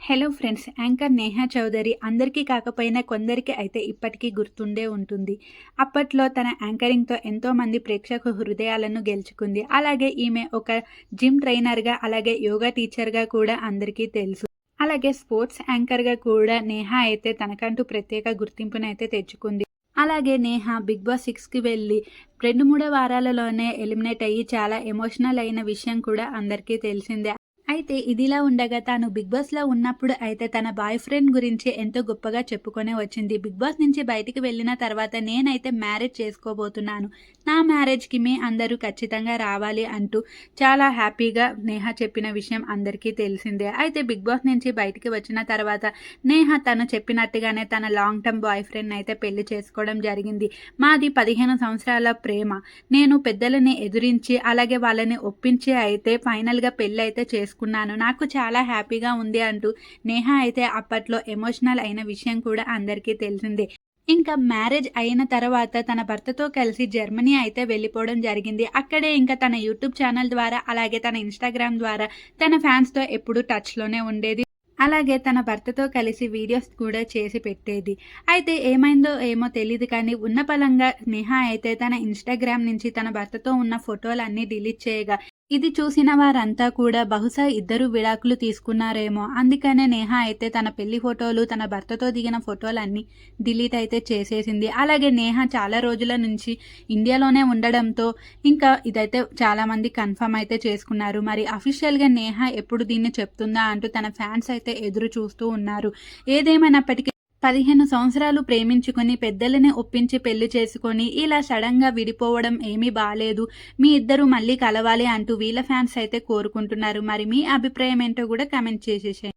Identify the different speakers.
Speaker 1: Hello friends anchor Neha Chowdary అందరికీ కాకపోయినా కొందరికి అయితే ఇప్పటికీ గుర్తుండే ఉంటుంది. అప్పట్లో తన యాంకరింగ్తో ఎంతోమంది ప్రేక్షక హృదయాలను గెలుచుకుంది. అలాగే ఈమె ఒక జిమ్ ట్రైనర్గా అలాగే యోగా టీచర్గా కూడా అందరికీ తెలుసు. అలాగే స్పోర్ట్స్ యాంకర్గా కూడా నేహా అయితే తనకంటూ ప్రత్యేక గుర్తింపునైతే తెచ్చుకుంది. అలాగే నేహ బిగ్ బాస్ సిక్స్కి వెళ్ళి రెండు మూడు వారాలలోనే ఎలిమినేట్ అయ్యి చాలా ఎమోషనల్ అయిన విషయం కూడా అందరికీ తెలిసిందే. అయితే ఇదిలా ఉండగా తాను బిగ్ బాస్లో ఉన్నప్పుడు అయితే తన బాయ్ ఫ్రెండ్ గురించి ఎంతో గొప్పగా చెప్పుకొనే వచ్చింది. బిగ్ బాస్ నుంచి బయటికి వెళ్ళిన తర్వాత నేనైతే మ్యారేజ్ చేసుకోబోతున్నాను. నా మ్యారేజ్కి మీ అందరూ ఖచ్చితంగా రావాలి అంటూ చాలా హ్యాపీగా నేహ చెప్పిన విషయం అందరికీ తెలిసిందే. అయితే బిగ్ బాస్ నుంచి బయటికి వచ్చిన తర్వాత నేహ తను చెప్పినట్టుగానే తన లాంగ్ టర్మ్ బాయ్ ఫ్రెండ్ అయితే పెళ్ళి చేసుకోవడం జరిగింది. మాది పదిహేను సంవత్సరాల ప్రేమ. నేను పెద్దలని ఎదురించి అలాగే వాళ్ళని ఒప్పించి అయితే ఫైనల్గా పెళ్ళి అయితే చేసుకున్నాను. నాకు చాలా హ్యాపీగా ఉంది అంటూ నేహ అయితే అప్పట్లో ఎమోషనల్ అయిన విషయం కూడా అందరికీ తెలిసిందే. ఇంకా మ్యారేజ్ అయిన తర్వాత తన భర్తతో కలిసి జర్మనీ అయితే వెళ్ళిపోవడం జరిగింది. అక్కడే ఇంకా తన యూట్యూబ్ ఛానల్ ద్వారా అలాగే తన ఇన్స్టాగ్రామ్ ద్వారా తన ఫ్యాన్స్తో ఎప్పుడూ టచ్లోనే ఉండేది. అలాగే తన భర్తతో కలిసి వీడియోస్ కూడా చేసి పెట్టేది. అయితే ఏమైందో ఏమో తెలియదు కానీ ఉన్న పలంగా నేహా అయితే తన ఇన్స్టాగ్రామ్ నుంచి తన భర్తతో ఉన్న ఫోటోలన్నీ డిలీట్ చేయగా ఇది చూసిన వారంతా కూడా బహుశా ఇద్దరు విడాకులు తీసుకున్నారేమో. అందుకనే నేహ అయితే తన పెళ్ళి ఫోటోలు తన భర్తతో దిగిన ఫోటోలన్నీ డిలీట్ అయితే చేసేసింది. అలాగే నేహ చాలా రోజుల నుంచి ఇండియాలోనే ఉండడంతో ఇంకా ఇదైతే చాలామంది కన్ఫర్మ్ అయితే చేసుకున్నారు. మరి అఫీషియల్గా నేహ ఎప్పుడు దీన్ని చెప్తుందా అంటూ తన ఫ్యాన్స్ అయితే ఎదురు చూస్తూ ఉన్నారు. ఏదేమైనప్పటికీ పదిహేను సంవత్సరాలు ప్రేమించుకొని పెద్దలని ఒప్పించి పెళ్ళి చేసుకొని ఇలా సడన్గా విడిపోవడం ఏమీ బాలేదు. మీ ఇద్దరు మళ్ళీ కలవాలి అంటూ వీళ్ళ ఫ్యాన్స్ అయితే కోరుకుంటున్నారు. మరి మీ అభిప్రాయం ఏంటో కూడా కమెంట్ చేసేసేయండి.